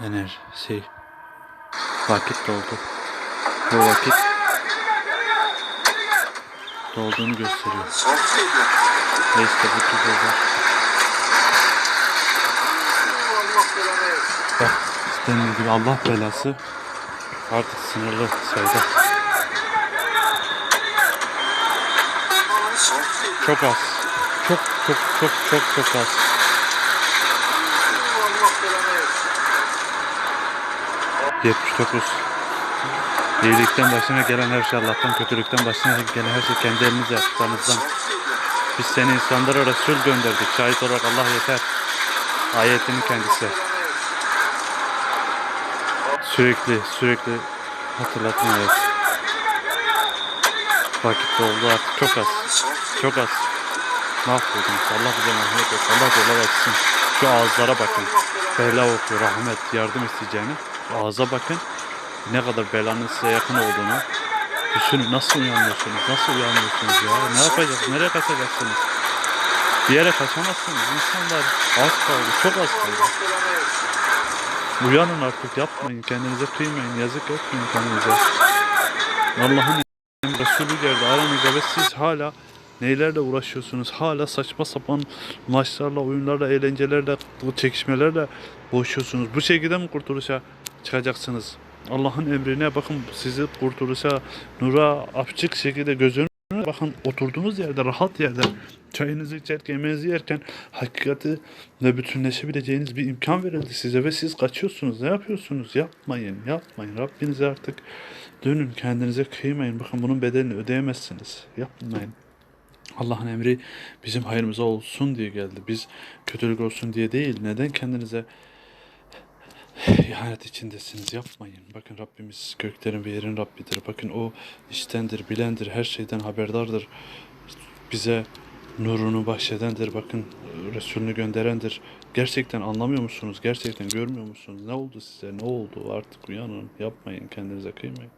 Ener şey vakit doldu. Bu vakit dolduğunu gösteriyor. Neyse bu tutuyorlar. Bak istendiği gibi Allah belası artık sınırlı sayıda. Çok az. Çok çok çok çok çok az. Yetmiş dokuz. İyilikten başına gelen her şey Allah'tan, kötülükten başına gelen her şey kendi elinizle yaptıklarınızdan. Biz seni insanlara Resul gönderdik. Şahit olarak Allah yeter. Ayetinin kendisi. Sürekli, sürekli hatırlatma. Vakit doldu artık. Çok az. Çok az. Mahvoldunuz. Allah bize merhamet etsin. Allah yollar açsın. Şu ağızlara bakın. Bela okuyor. Rahmet. Yardım isteyeceğini. Ağza bakın. Ne kadar belanın size yakın olduğunu. Düşünün nasıl uyanıyorsunuz? Nasıl uyanıyorsunuz ya? Ne yapacaksınız? Nereye kaçacaksınız? Bir yere kaçamazsınız. İnsanlar az kaldı. Çok az kaldı. Uyanın artık yapmayın. Kendinize kıymayın. Yazık etmeyin kendinize. Allah'ın Resulü geldi aranıza ve siz hala neylerle uğraşıyorsunuz? Hala saçma sapan maçlarla, oyunlarla, eğlencelerle, çekişmelerle boğuşuyorsunuz. Bu şekilde mi kurtuluşa çıkacaksınız? Allah'ın emrine bakın sizi kurtuluşa, nura açık şekilde gözünüze bakın oturduğunuz yerde, rahat yerde çayınızı içerken, yemeğinizi yerken hakikati ve bütünleşebileceğiniz bir imkan verildi size ve siz kaçıyorsunuz. Ne yapıyorsunuz? Yapmayın, yapmayın. Rabbinize artık dönün, kendinize kıymayın. Bakın bunun bedelini ödeyemezsiniz. Yapmayın. Allah'ın emri bizim hayrımıza olsun diye geldi. Biz kötülük olsun diye değil. Neden kendinize ihanet içindesiniz? Yapmayın. Bakın Rabbimiz göklerin ve yerin Rabbidir. Bakın o iştendir, bilendir, her şeyden haberdardır. Bize nurunu bahşedendir. Bakın Resulünü gönderendir. Gerçekten anlamıyor musunuz? Gerçekten görmüyor musunuz? Ne oldu size? Ne oldu? Artık uyanın. Yapmayın. Kendinize kıymayın.